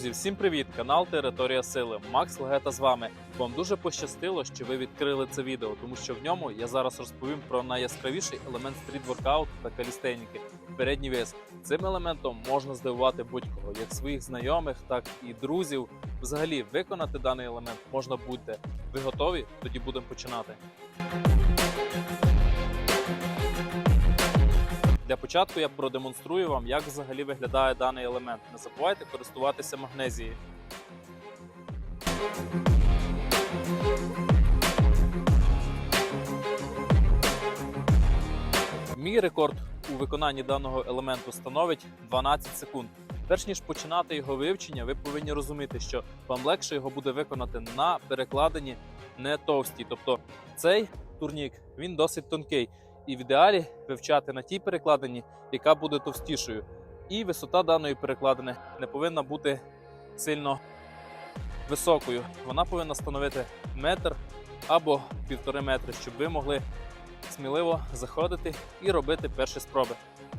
Друзі, всім привіт! Канал Територія Сили. Макс Легета з вами. Вам дуже пощастило, що ви відкрили це відео, тому що в ньому я зараз розповім про найяскравіший елемент стріт-воркауту та калістеніки передній вес. Цим елементом можна здивувати будь-кого, як своїх знайомих, так і друзів. Взагалі, виконати даний елемент можна будь-де. Ви готові? Тоді будемо починати. Для початку я продемонструю вам, як взагалі виглядає даний елемент. Не забувайте користуватися магнезією. Мій рекорд у виконанні даного елементу становить 12 секунд. Перш ніж починати його вивчення, ви повинні розуміти, що вам легше його буде виконати на перекладині не товстій. Тобто цей турнік він досить тонкий, і в ідеалі вивчати на тій перекладині, яка буде товстішою. І висота даної перекладини не повинна бути сильно високою. Вона повинна становити метр або півтори метри, щоб ви могли сміливо заходити і робити перші спроби.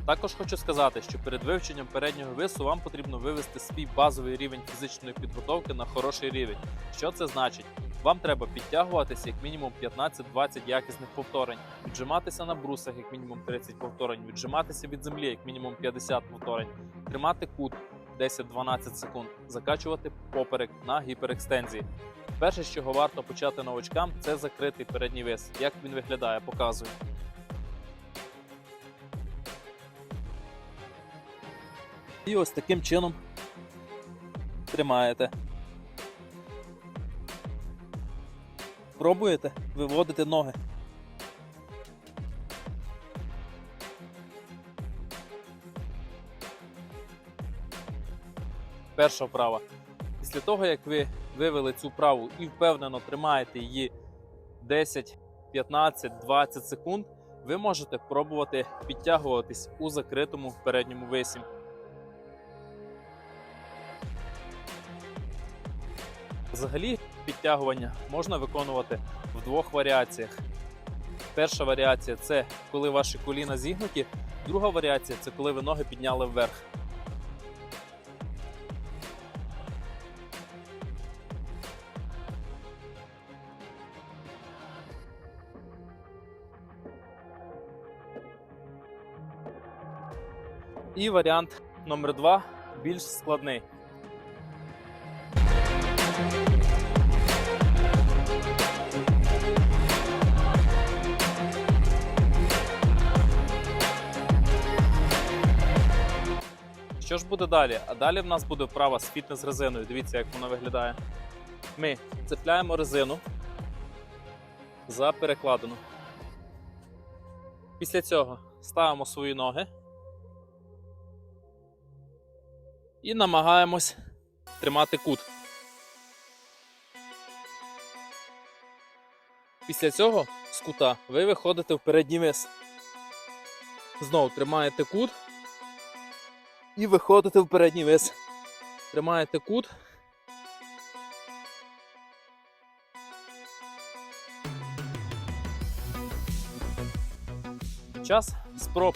Також хочу сказати, що перед вивченням переднього вису вам потрібно вивести свій базовий рівень фізичної підготовки на хороший рівень. Що це значить? Вам треба підтягуватися як мінімум 15-20 якісних повторень, віджиматися на брусах як мінімум 30 повторень, віджиматися від землі як мінімум 50 повторень, тримати кут 10-12 секунд, закачувати поперек на гіперекстензії. Перше, з чого варто почати новачкам, це закритий передній вес. Як він виглядає, показую. І ось таким чином тримаєте. Пробуєте виводити ноги. Перша вправа. Після того, як ви вивели цю вправу і впевнено тримаєте її 10, 15, 20 секунд, ви можете пробувати підтягуватись у закритому передньому весі. Взагалі, підтягування можна виконувати в двох варіаціях. Перша варіація це коли ваші коліна зігнуті, друга варіація це коли ви ноги підняли вверх. І варіант номер два більш складний. Що ж буде далі? А далі в нас буде вправа з фітнес-резиною. Дивіться, як вона виглядає. Ми цепляємо резину за перекладину. Після цього ставимо свої ноги і намагаємось тримати кут. Після цього з кута ви виходите в передній вис. Знову тримаєте кут і виходите в передній вис. Тримаєте кут. Час спроб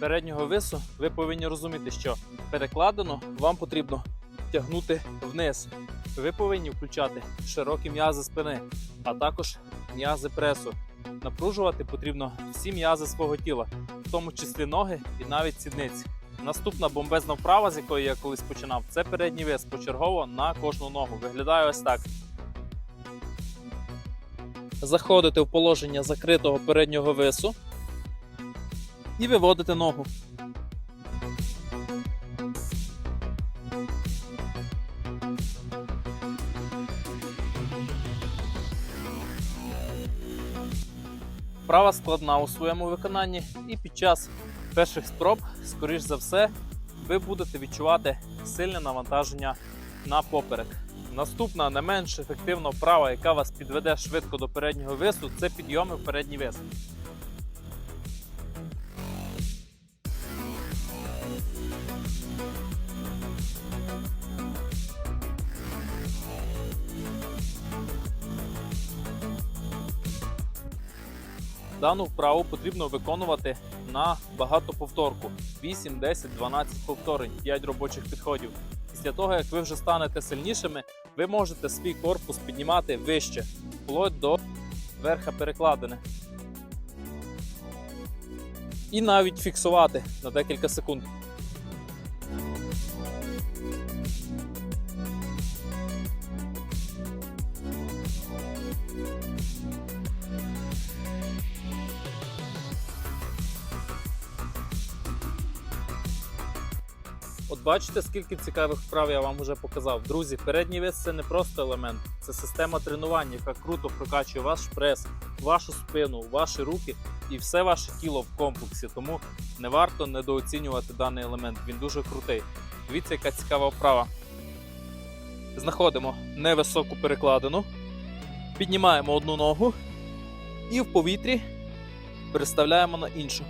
переднього вису ви повинні розуміти, що перекладено вам потрібно тягнути вниз. Ви повинні включати широкі м'язи спини, а також м'язи пресу. Напружувати потрібно всі м'язи свого тіла, в тому числі ноги і навіть сідниці. Наступна бомбезна вправа, з якої я колись починав, це передній вес почергово на кожну ногу. Виглядає ось так. Заходите в положення закритого переднього весу і виводите ногу. Вправа складна у своєму виконанні, і під час перших спроб, скоріш за все, ви будете відчувати сильне навантаження на поперек. Наступна не менш ефективна вправа, яка вас підведе швидко до переднього весу, це підйоми в передній вес. Дану вправу потрібно виконувати на багатоповторку 8, 10, 12 повторень, 5 робочих підходів. Після того, як ви вже станете сильнішими, ви можете свій корпус піднімати вище, вплоть до верха перекладини. І навіть фіксувати на декілька секунд. От бачите, скільки цікавих вправ я вам вже показав. Друзі, передній вес це не просто елемент, це система тренування, яка круто прокачує ваш прес, вашу спину, ваші руки і все ваше тіло в комплексі. Тому не варто недооцінювати даний елемент. Він дуже крутий. Дивіться, яка цікава вправа. Знаходимо невисоку перекладину, піднімаємо одну ногу і в повітрі переставляємо на іншу.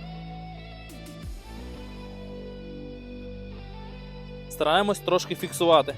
Стараємось трошки фіксувати.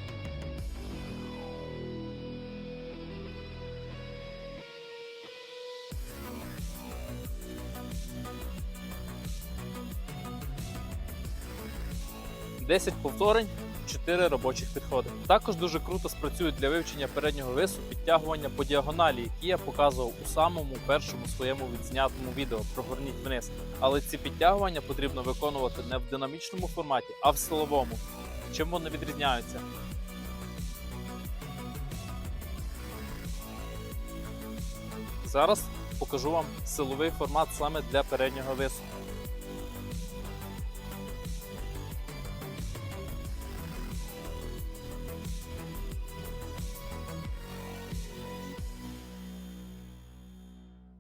Десять повторень, 4 робочих підходи. Також дуже круто спрацюють для вивчення переднього вису підтягування по діагоналі, які я показував у самому першому своєму відзнятому відео. Прогорніть вниз. Але ці підтягування потрібно виконувати не в динамічному форматі, а в силовому. Чим вони відрізняються? Зараз покажу вам силовий формат саме для переднього вису.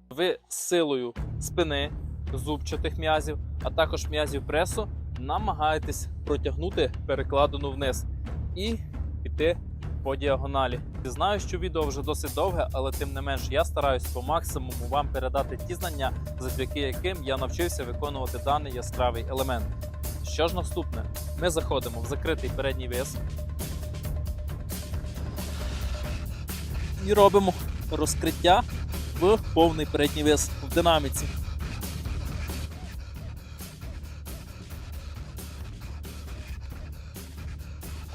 Ви з силою спини, зубчатих м'язів, а також м'язів пресу намагаєтесь протягнути перекладину вниз і піти по діагоналі. Знаю, що відео вже досить довге, але тим не менш я стараюсь по максимуму вам передати ті знання, завдяки яким я навчився виконувати даний яскравий елемент. Що ж наступне? Ми заходимо в закритий передній вис і робимо розкриття в повний передній вис в динаміці.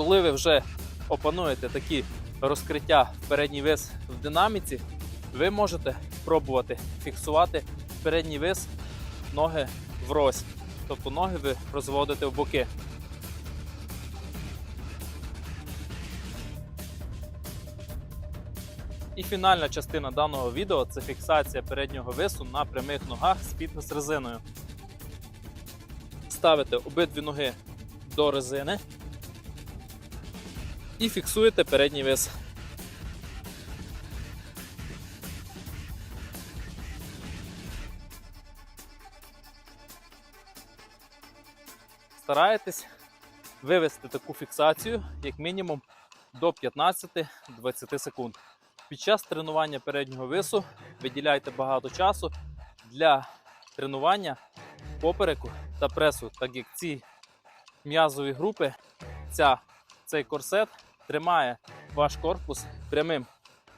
Коли ви вже опануєте такі розкриття в передній вис в динаміці, ви можете пробувати фіксувати передній вис ноги врозь. Тобто ноги ви розводите в боки. І фінальна частина даного відео це фіксація переднього вису на прямих ногах з фітнес-резиною. Ставите обидві ноги до резини і фіксуєте передній вис. Стараєтесь вивести таку фіксацію як мінімум до 15-20 секунд. Під час тренування переднього вису виділяйте багато часу для тренування попереку та пресу, так як ці м'язові групи, ця, цей корсет тримає ваш корпус прямим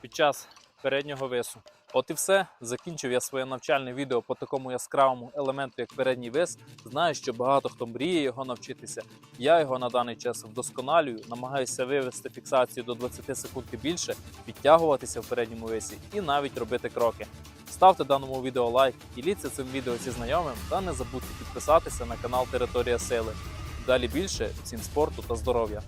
під час переднього вису. От і все. Закінчив я своє навчальне відео по такому яскравому елементу, як передній вис. Знаю, що багато хто мріє його навчитися. Я його на даний час вдосконалюю, намагаюся вивести фіксацію до 20 секунд і більше, підтягуватися в передньому висі і навіть робити кроки. Ставте даному відео лайк, діліться цим відео зі знайомим та не забудьте підписатися на канал Територія Сили. Далі більше, всім спорту та здоров'я!